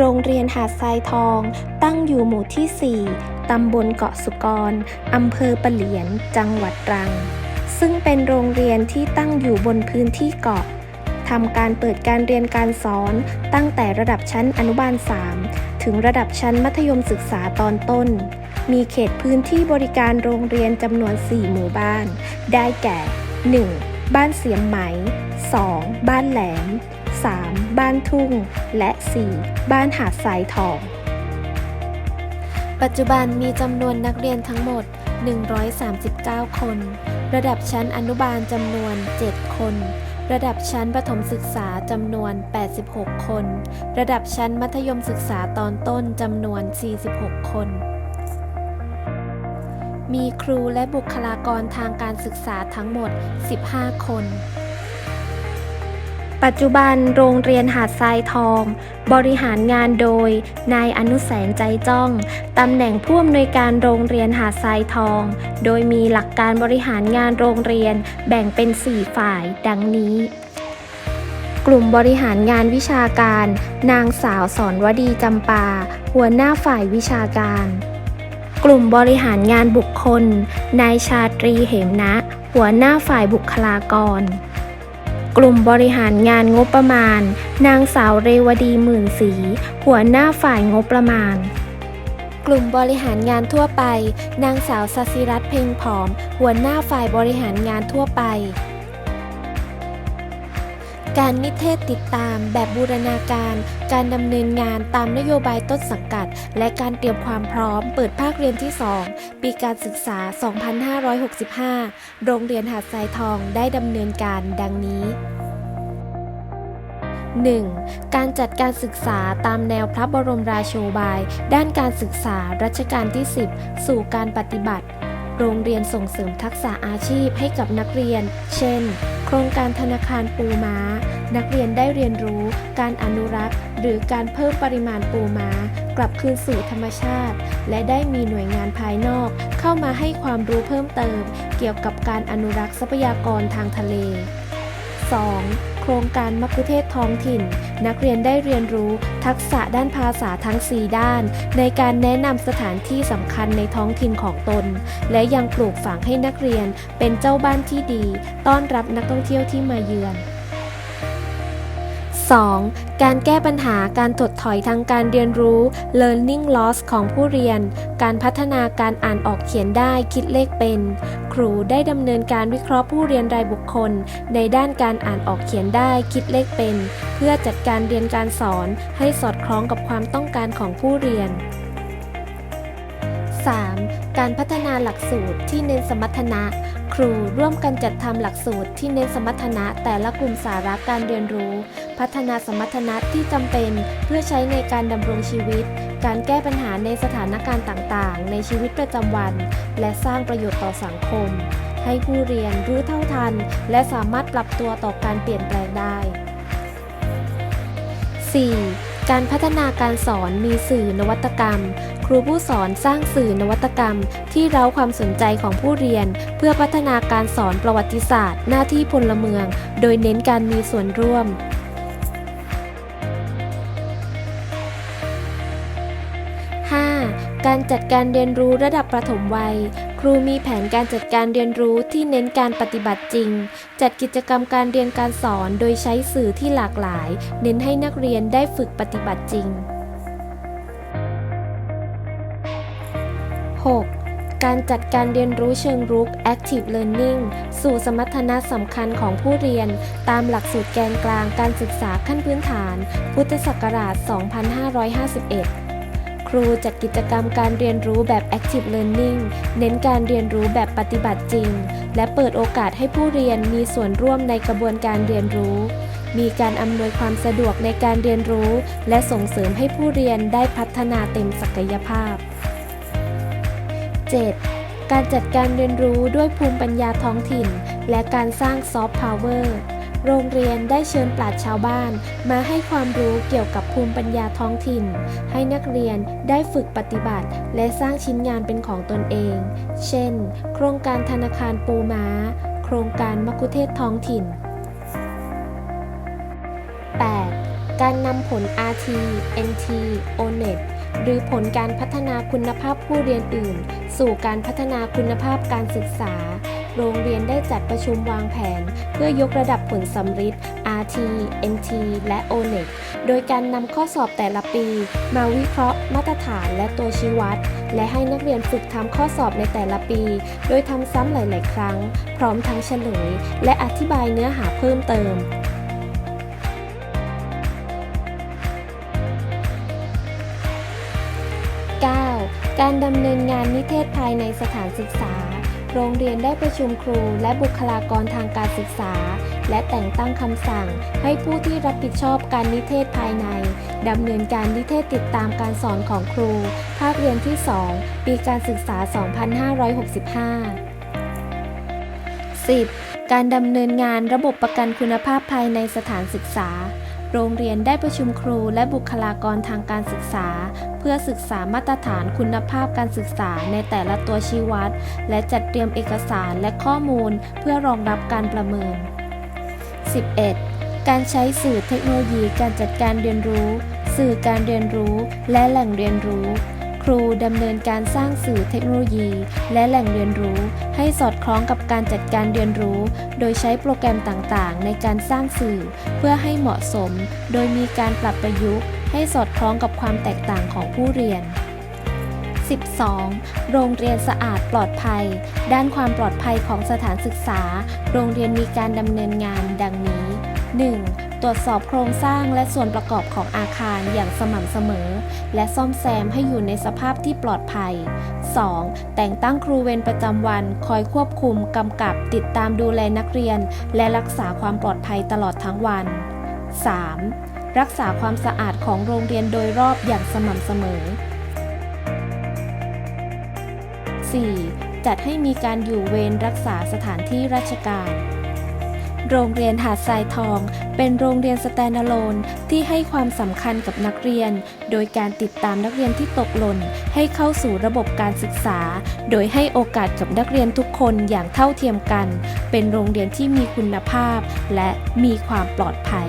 โรงเรียนหาดทรายทอง ตั้งอยู่หมู่ที่ 4 ตำบลเกาะสุกร อำเภอปะเหลียน จังหวัดตรัง ซึ่งเป็นโรงเรียนที่ตั้งอยู่บนพื้นที่เกาะทำการเปิดการเรียนการสอนตั้งแต่ระดับชั้นอนุบาล 3 ถึงระดับชั้นมัธยมศึกษาตอนต้น มีเขตพื้นที่บริการโรงเรียนจำนวน 4 หมู่บ้าน ได้แก่ 1. บ้านเสียมไหม 2. บ้านแหลม 3. บ้านทุ่ง และ 4. บ้านหาดทรายทอง ปัจจุบันมีจำนวนนักเรียนทั้งหมด 139 คน ระดับชั้นอนุบาลจำนวน 7 คน ระดับชั้นประถมศึกษาจำนวน 86 คน ระดับชั้นมัธยมศึกษาตอนต้นจำนวน 46 คนมีครูและบุคลากรทางการศึกษาทั้งหมด 15 คน ปัจจุบันโรงเรียนหาดทรายทอง บริหารงานโดย นายอนุแสงใจจ้อง ตำแหน่งผู้อำนวยการโรงเรียนหาดทรายทอง โดยมีหลักการบริหารงานโรงเรียนแบ่งเป็น 4 ฝ่าย ดังนี้ กลุ่มบริหารงานวิชาการ นางสาวสอนวดีจำปา หัวหน้าฝ่ายวิชาการ กลุ่มบริหารงานบุคคล นายชาตรีเหมนะ หัวหน้าฝ่ายบุคลากร กลุ่มบริหารงานงบประมาณ นางสาวเรวดีหมื่นศรีหัวหน้าฝ่ายงบประมาณ กลุ่มบริหารงานทั่วไป นางสาวสศิรัตน์เพ็งผอม หัวหน้าฝ่ายบริหารงานทั่วไป การนิเทศติดตามแบบบูรณาการ การดำเนินงานตามนโยบายต้นสังกัด และการเตรียมความพร้อม เปิดภาคเรียนที่ 2 ปีการศึกษา 2565 โรงเรียนหาดทรายทองได้ดำเนินการดังนี้ 1. การจัดการศึกษาตามแนวพระบรมราโชบาย ด้านการศึกษารัชกาลที่ 10 สู่การปฏิบัติ โรงเรียนส่งเสริมทักษะอาชีพให้กับนักเรียน เช่น โครงการธนาคารปูม้า นักเรียนได้เรียนรู้ การอนุรักษ์ หรือการเพิ่มปริมาณปูม้ากลับคืนสู่ธรรมชาติ และได้มีหน่วยงานภายนอก เข้ามาให้ความรู้เพิ่มเติม เกี่ยวกับการอนุรักษ์ทรัพยากรทางทะเล 2. โครงการมัคคุเทศก์ท้องถิ่น นักเรียนได้เรียนรู้ทักษะด้านภาษาทั้ง 4 ด้าน ในการแนะนำสถานที่สำคัญในท้องถิ่นของตน และยังปลูกฝังให้นักเรียนเป็นเจ้าบ้านที่ดี ต้อนรับนักท่องเที่ยวที่มาเยือน 2. การแก้ปัญหาการถดถอยทางการเรียนรู้ learning loss ของผู้เรียน การพัฒนาการอ่านออกเขียนได้คิดเลขเป็น ครูได้ดำเนินการวิเคราะห์ผู้เรียนรายบุคคล ในด้านการอ่านออกเขียนได้คิดเลขเป็น เพื่อจัดการเรียนการสอนให้สอดคล้องกับความต้องการของผู้เรียน 3. การพัฒนาหลักสูตรที่เน้นสมรรถนะ ครูร่วมกันจัดทำหลักสูตรที่เน้นสมรรถนะแต่ละกลุ่มสาระการเรียนรู้ พัฒนาสมรรถนะที่จำเป็นเพื่อใช้ในการดำรงชีวิต การแก้ปัญหาในสถานการณ์ต่างๆ ในชีวิตประจำวัน และสร้างประโยชน์ต่อสังคม ให้ผู้เรียนรู้เท่าทัน และสามารถปรับตัวต่อการเปลี่ยนแปลงได้ 4. การพัฒนาการสอนมีสื่อนวัตกรรม ครูผู้สอนสร้างสื่อนวัตกรรม ที่เร้าความสนใจของผู้เรียน เพื่อพัฒนาการสอนประวัติศาสตร์ หน้าที่พลเมือง โดยเน้นการมีส่วนร่วม 5. การจัดการเรียนรู้ระดับประถมวัย ครูมีแผนการจัดการเรียนรู้ที่เน้นการปฏิบัติจริง จัดกิจกรรมการเรียนการสอนโดยใช้สื่อที่หลากหลาย เน้นให้นักเรียนได้ฝึกปฏิบัติจริง การจัดการเรียนรู้เชิงรุก active learning สู่สมรรถนะสำคัญของผู้เรียน ตามหลักสูตรแกนกลางการศึกษาขั้นพื้นฐาน พุทธศักราช 2551 ครูจัดกิจกรรมการเรียนรู้แบบ active learning เน้นการเรียนรู้แบบปฏิบัติจริง และเปิดโอกาสให้ผู้เรียนมีส่วนร่วมในกระบวนการเรียนรู้มีการอำนวยความสะดวกในการเรียนรู้ และส่งเสริมให้ผู้เรียนได้พัฒนาเต็มศักยภาพ 7. การจัดการเรียนรู้ด้วยภูมิปัญญาท้องถิ่น และการสร้างซอฟต์พาวเวอร์โรงเรียนได้เชิญปราชญ์ชาวบ้าน มาให้ความรู้เกี่ยวกับภูมิปัญญาท้องถิ่น ให้นักเรียนได้ฝึกปฏิบัติ และสร้างชิ้นงานเป็นของตนเอง เช่น โครงการธนาคารปูม้า โครงการมัคคุเทศท้องถิ่น 8. การนำผล RT NT ONET หรือผลการพัฒนาคุณภาพผู้เรียนอื่น สู่การพัฒนาคุณภาพการศึกษา โรงเรียนได้จัดประชุมวางแผน เพื่อยกระดับผลสำฤทธิ์ RT NT และ ONET โดยการนำข้อสอบแต่ละปี มาวิเคราะห์ มาตรฐานและตัวชี้วัด และให้นักเรียนฝึกทำข้อสอบในแต่ละปี โดยทำซ้ำหลาย ๆ ครั้ง พร้อมทั้งเฉลย และอธิบายเนื้อหาเพิ่มเติม การดำเนินงานนิเทศภายในสถานศึกษา โรงเรียนได้ประชุมครูและบุคลากรทางการศึกษา และแต่งตั้งคำสั่ง ให้ผู้ที่รับผิดชอบการนิเทศภายในดำเนินการนิเทศติดตามการสอนของครู ภาคเรียนที่ 2 ปีการศึกษา 2565 10. การดำเนินงานระบบประกันคุณภาพภายในสถานศึกษา โรงเรียนได้ประชุมครูและบุคลากรทางการศึกษา พื่อศึกษามาตรฐานคุณภาพการศึกษาในแต่ละตัวชี้วัด และจัดเตรียมเอกสารและข้อมูลเพื่อรองรับการประเมิน 11. การใช้สื่อเทคโนโลยีการจัดการเรียนรู้ สื่อการเรียนรู้ และแหล่งเรียนรู้ครูดำเนินการสร้างสื่อเทคโนโลยี และแหล่งเรียนรู้ ให้สอดคล้องกับการจัดการเรียนรู้ โดยใช้โปรแกรมต่างๆ ในการสร้างสื่อ เพื่อให้เหมาะสม โดยมีการปรับประยุกต์ ให้สอดคล้องกับความแตกต่างของผู้เรียน 12. โรงเรียนสะอาดปลอดภัย ด้านความปลอดภัยของสถานศึกษา โรงเรียนมีการดำเนินงานดังนี้ 1. ตรวจสอบโครงสร้างและส่วนประกอบของอาคารอย่างสม่ำเสมอ และซ่อมแซมให้อยู่ในสภาพที่ปลอดภัย 2. แต่งตั้งครูเวรประจำวัน คอยควบคุมกำกับติดตามดูแลนักเรียน และรักษาความปลอดภัยตลอดทั้งวัน 3. รักษาความสะอาดของโรงเรียนโดยรอบอย่างสม่ำเสมอ 4. จัดให้มีการอยู่เวรรักษาสถานที่ราชการ โรงเรียนหาดทรายทอง เป็นโรงเรียนสแตนด์อะโลนที่ให้ความสำคัญกับนักเรียน โดยการติดตามนักเรียนที่ตกหล่นให้เข้าสู่ระบบการศึกษา โดยให้โอกาสกับนักเรียนทุกคนอย่างเท่าเทียมกัน เป็นโรงเรียนที่มีคุณภาพ และมีความปลอดภัย